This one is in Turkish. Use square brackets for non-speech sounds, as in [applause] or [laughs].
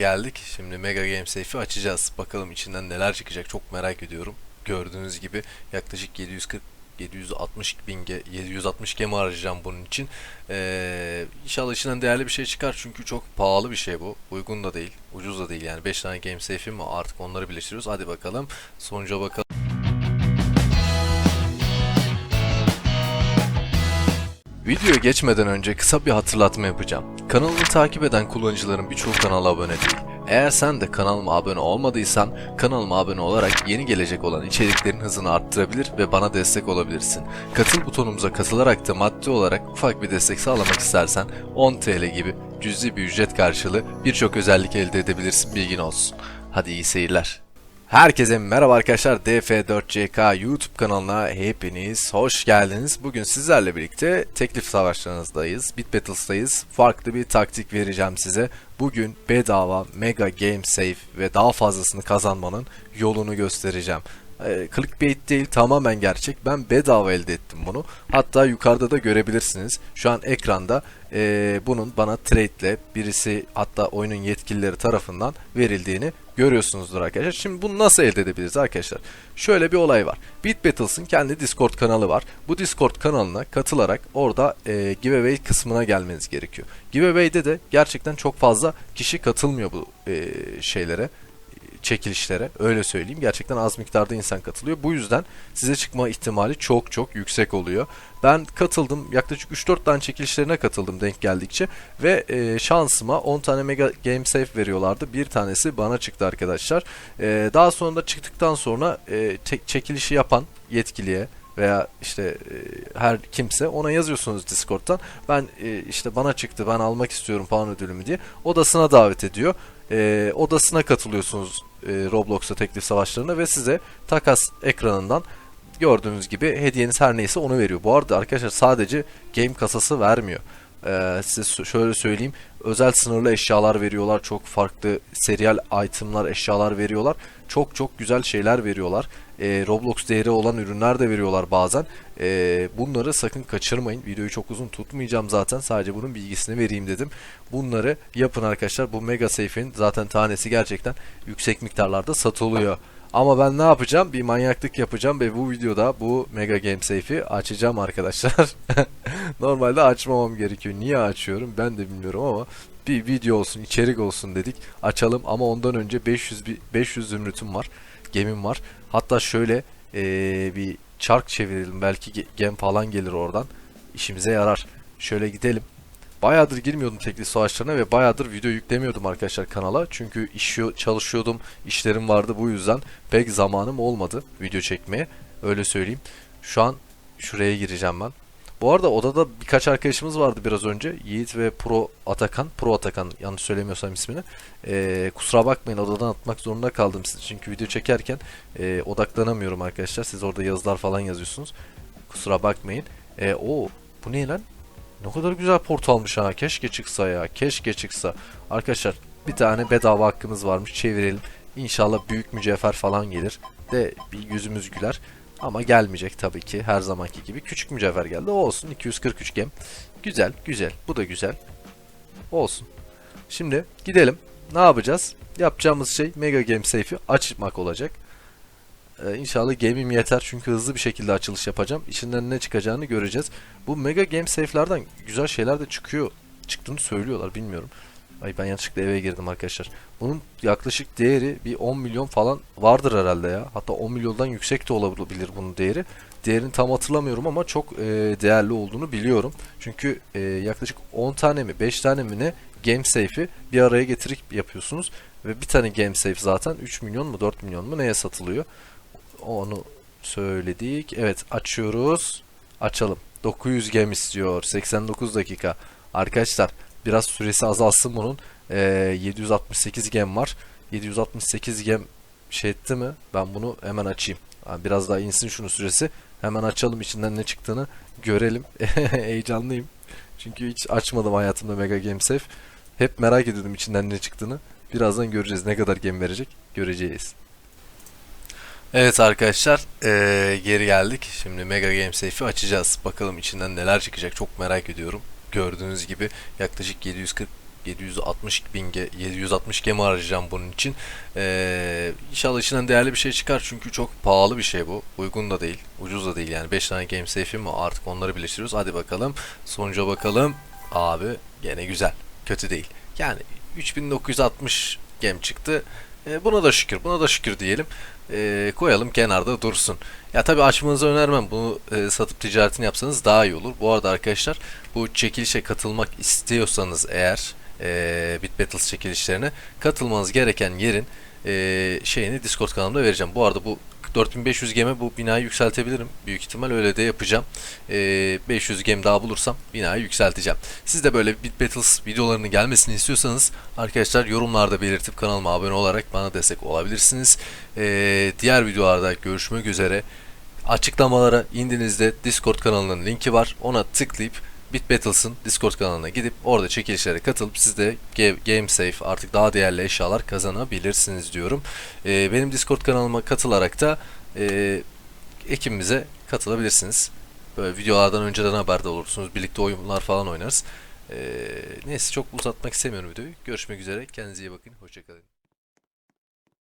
Geldik. Şimdi Mega Game Safe'i açacağız. Bakalım içinden neler çıkacak. Çok merak ediyorum. Gördüğünüz gibi yaklaşık 740 760 bin ge, 760 gemi harcayacağım bunun için. Ee, inşallah içinden değerli bir şey çıkar çünkü çok pahalı bir şey bu. Uygun da değil, ucuz da değil yani. 5 tane game safe'im var artık onları birleştiriyoruz. Hadi bakalım. Sonuca bakalım. Videoya geçmeden önce kısa bir hatırlatma yapacağım. Kanalımı takip eden kullanıcıların birçoğu kanala abone değil. Eğer sen de kanalıma abone olmadıysan kanalıma abone olarak yeni gelecek olan içeriklerin hızını arttırabilir ve bana destek olabilirsin. Katıl butonumuza katılarak da maddi olarak ufak bir destek sağlamak istersen 10 TL gibi cüzi bir ücret karşılığı birçok özellik elde edebilirsin bilgin olsun. Hadi iyi seyirler. Herkese merhaba arkadaşlar. DF4CK YouTube kanalına hepiniz hoş geldiniz. Bugün sizlerle birlikte teklif savaşlarınızdayız. Bit Battles'dayız. Farklı bir taktik vereceğim size. Bugün bedava Mega Game Safe ve daha fazlasını kazanmanın yolunu göstereceğim. Ee, clickbait değil tamamen gerçek. Ben bedava elde ettim bunu. Hatta yukarıda da görebilirsiniz. Şu an ekranda ee, bunun bana trade ile birisi hatta oyunun yetkilileri tarafından verildiğini görüyorsunuzdur arkadaşlar. Şimdi bunu nasıl elde edebiliriz arkadaşlar? Şöyle bir olay var. Bit Battles'ın kendi Discord kanalı var. Bu Discord kanalına katılarak orada e, giveaway kısmına gelmeniz gerekiyor. Giveaway'de de gerçekten çok fazla kişi katılmıyor bu e, şeylere çekilişlere öyle söyleyeyim. Gerçekten az miktarda insan katılıyor. Bu yüzden size çıkma ihtimali çok çok yüksek oluyor. Ben katıldım. Yaklaşık 3-4 tane çekilişlerine katıldım denk geldikçe ve e, şansıma 10 tane Mega Game Safe veriyorlardı. Bir tanesi bana çıktı arkadaşlar. E, daha sonra da çıktıktan sonra e, çekilişi yapan yetkiliye veya işte e, her kimse ona yazıyorsunuz Discord'dan. Ben e, işte bana çıktı ben almak istiyorum puan ödülümü diye odasına davet ediyor. E, odasına katılıyorsunuz e, Roblox'a teklif savaşlarına ve size takas ekranından gördüğünüz gibi hediyeniz her neyse onu veriyor. Bu arada arkadaşlar sadece game kasası vermiyor. Ee, size şöyle söyleyeyim. Özel sınırlı eşyalar veriyorlar. Çok farklı serial itemlar, eşyalar veriyorlar. Çok çok güzel şeyler veriyorlar. Ee, Roblox değeri olan ürünler de veriyorlar bazen. Ee, bunları sakın kaçırmayın. Videoyu çok uzun tutmayacağım zaten. Sadece bunun bilgisini vereyim dedim. Bunları yapın arkadaşlar. Bu Mega Safe'in zaten tanesi gerçekten yüksek miktarlarda satılıyor. Ama ben ne yapacağım? Bir manyaklık yapacağım ve bu videoda bu Mega Game Safe'i açacağım arkadaşlar. [laughs] Normalde açmamam gerekiyor. Niye açıyorum ben de bilmiyorum ama bir video olsun, içerik olsun dedik. Açalım ama ondan önce 500 500 zümrütüm var. Gemim var. Hatta şöyle ee, bir çark çevirelim. Belki gem falan gelir oradan. İşimize yarar. Şöyle gidelim. Bayağıdır girmiyordum teklif savaşlarına ve bayağıdır video yüklemiyordum arkadaşlar kanala. Çünkü iş çalışıyordum, işlerim vardı bu yüzden pek zamanım olmadı video çekmeye. Öyle söyleyeyim. Şu an şuraya gireceğim ben. Bu arada odada birkaç arkadaşımız vardı biraz önce. Yiğit ve Pro Atakan. Pro Atakan yanlış söylemiyorsam ismini. Ee, kusura bakmayın odadan atmak zorunda kaldım sizi. Çünkü video çekerken e, odaklanamıyorum arkadaşlar. Siz orada yazılar falan yazıyorsunuz. Kusura bakmayın. E, o bu ne lan? Ne kadar güzel portalmış ha. Keşke çıksa ya. Keşke çıksa. Arkadaşlar bir tane bedava hakkımız varmış. Çevirelim. İnşallah büyük mücevher falan gelir. De bir yüzümüz güler. Ama gelmeyecek tabii ki her zamanki gibi. Küçük mücevher geldi. O olsun. 243 gem. Güzel güzel. Bu da güzel. Olsun. Şimdi gidelim. Ne yapacağız? Yapacağımız şey Mega Game Safe'i açmak olacak. Ee, inşallah game'im yeter çünkü hızlı bir şekilde açılış yapacağım. İçinden ne çıkacağını göreceğiz. Bu Mega Game Safe'lerden güzel şeyler de çıkıyor. Çıktığını söylüyorlar bilmiyorum. Ay ben yanlışlıkla eve girdim arkadaşlar. Bunun yaklaşık değeri bir 10 milyon falan vardır herhalde ya. Hatta 10 milyondan yüksek de olabilir bunun değeri. Değerini tam hatırlamıyorum ama çok e, değerli olduğunu biliyorum. Çünkü e, yaklaşık 10 tane mi 5 tane mi ne Game Safe'i bir araya getirip yapıyorsunuz. Ve bir tane Game Safe zaten 3 milyon mu 4 milyon mu neye satılıyor. Onu söyledik. Evet açıyoruz. Açalım. 900 gem istiyor. 89 dakika. Arkadaşlar biraz süresi azalsın bunun. Ee, 768 gem var. 768 gem şey etti mi? Ben bunu hemen açayım. Biraz daha insin şunu süresi. Hemen açalım içinden ne çıktığını görelim. [laughs] Heyecanlıyım. Çünkü hiç açmadım hayatımda Mega Game Safe. Hep merak ediyordum içinden ne çıktığını. Birazdan göreceğiz ne kadar gem verecek. Göreceğiz. Evet arkadaşlar ee, geri geldik. Şimdi Mega Game Safe'i açacağız. Bakalım içinden neler çıkacak çok merak ediyorum. Gördüğünüz gibi yaklaşık 740 760 bin ge, 760 gemi harcayacağım bunun için. Ee, inşallah içinden değerli bir şey çıkar çünkü çok pahalı bir şey bu. Uygun da değil, ucuz da değil yani. 5 tane game safe'im var artık onları birleştiriyoruz. Hadi bakalım. Sonuca bakalım. Abi gene güzel. Kötü değil. Yani 3960 gem çıktı. E, buna da şükür, buna da şükür diyelim. E, koyalım kenarda dursun. Ya tabii açmanızı önermem. Bunu e, satıp ticaretini yapsanız daha iyi olur. Bu arada arkadaşlar bu çekilişe katılmak istiyorsanız eğer e, Bit Battles çekilişlerine katılmanız gereken yerin e, şeyini Discord kanalımda vereceğim. Bu arada bu 4500 geme bu binayı yükseltebilirim. Büyük ihtimal öyle de yapacağım. E, 500 gem daha bulursam binayı yükselteceğim. Siz de böyle Bit Battles videolarının gelmesini istiyorsanız arkadaşlar yorumlarda belirtip kanalıma abone olarak bana destek olabilirsiniz. E, diğer videolarda görüşmek üzere. Açıklamalara indiğinizde Discord kanalının linki var. Ona tıklayıp Bit Battles'ın Discord kanalına gidip orada çekilişlere katılıp siz de Ga- Game Safe artık daha değerli eşyalar kazanabilirsiniz diyorum. Ee, benim Discord kanalıma katılarak da e, ekibimize katılabilirsiniz. Böyle videolardan önceden haberdar olursunuz. Birlikte oyunlar falan oynarız. Ee, neyse çok uzatmak istemiyorum videoyu. Görüşmek üzere. Kendinize iyi bakın. Hoşçakalın.